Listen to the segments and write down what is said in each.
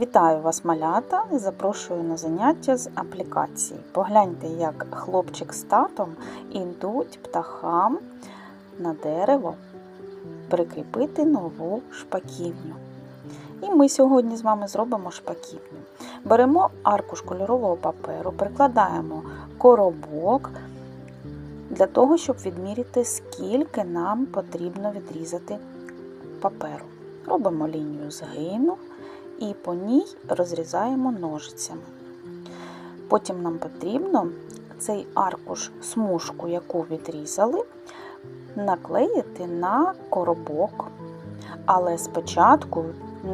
Вітаю вас, малята, і запрошую на заняття з аплікації. Погляньте, як хлопчик з татом ідуть птахам на дерево прикріпити нову шпаківню. І ми сьогодні з вами зробимо шпаківню. Беремо аркуш кольорового паперу, прикладаємо коробок для того, щоб відміряти, скільки нам потрібно відрізати паперу. Робимо лінію згину і по ній розрізаємо ножицями. Потім нам потрібно цей аркуш, смужку, яку відрізали, наклеїти на коробок. Але спочатку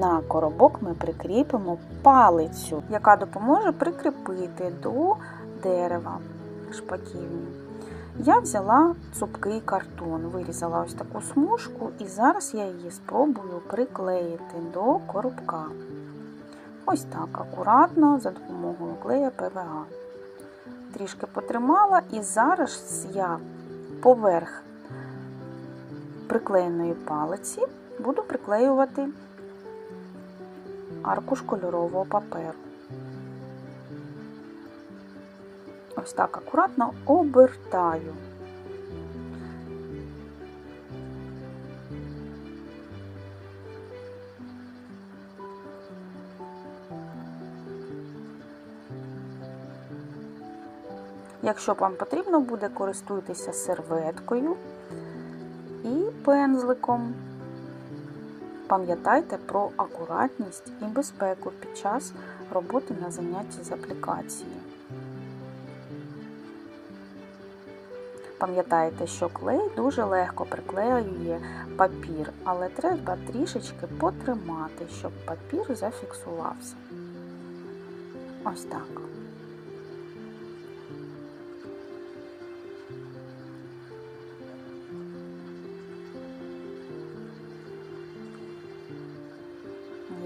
на коробок ми прикріпимо палицю, яка допоможе прикріпити до дерева шпаківню. Я взяла цупкий картон, вирізала ось таку смужку, і зараз я її спробую приклеїти до коробка. Ось так, акуратно, за допомогою клея ПВА. Трішки потримала, і зараз я поверх приклеєної палиці буду приклеювати аркуш кольорового паперу. Ось так акуратно обертаю. Якщо вам потрібно буде, користуйтеся серветкою і пензликом. Пам'ятайте про акуратність і безпеку під час роботи на занятті з аплікації. Пам'ятайте, що клей дуже легко приклеює папір, але треба трішечки потримати, щоб папір зафіксувався. Ось так.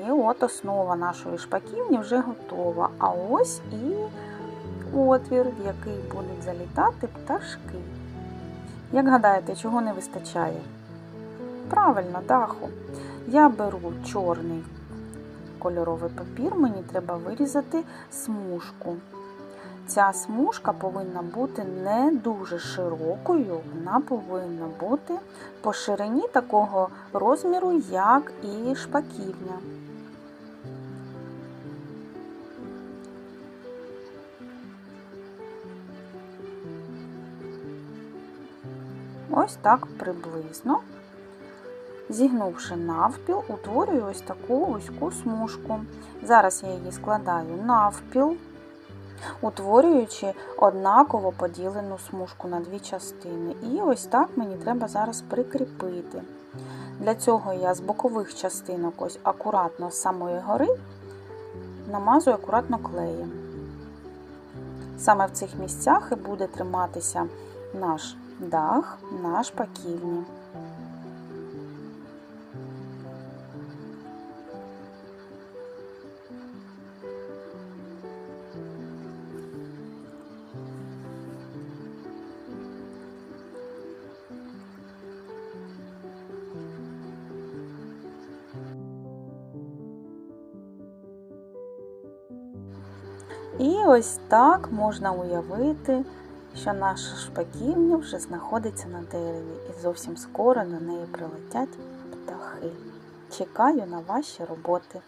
І от основа нашої шпаківні вже готова. А ось і отвір, в який будуть залітати пташки. Як гадаєте, чого не вистачає? Правильно, даху. Я беру чорний кольоровий папір, мені треба вирізати смужку. Ця смужка повинна бути не дуже широкою, вона повинна бути по ширині такого розміру, як і шпаківня. Ось так приблизно. Зігнувши навпіл, утворюю ось таку вузьку смужку. Зараз я її складаю навпіл, утворюючи однаково поділену смужку на дві частини. І ось так мені треба зараз прикріпити. Для цього я з бокових частинок ось акуратно з самої гори намазую акуратно клеєм. Саме в цих місцях і буде триматися наш дах на шпаківні. І ось так можна уявити, що наша шпаківня вже знаходиться на дереві, і зовсім скоро на неї прилетять птахи. Чекаю на ваші роботи.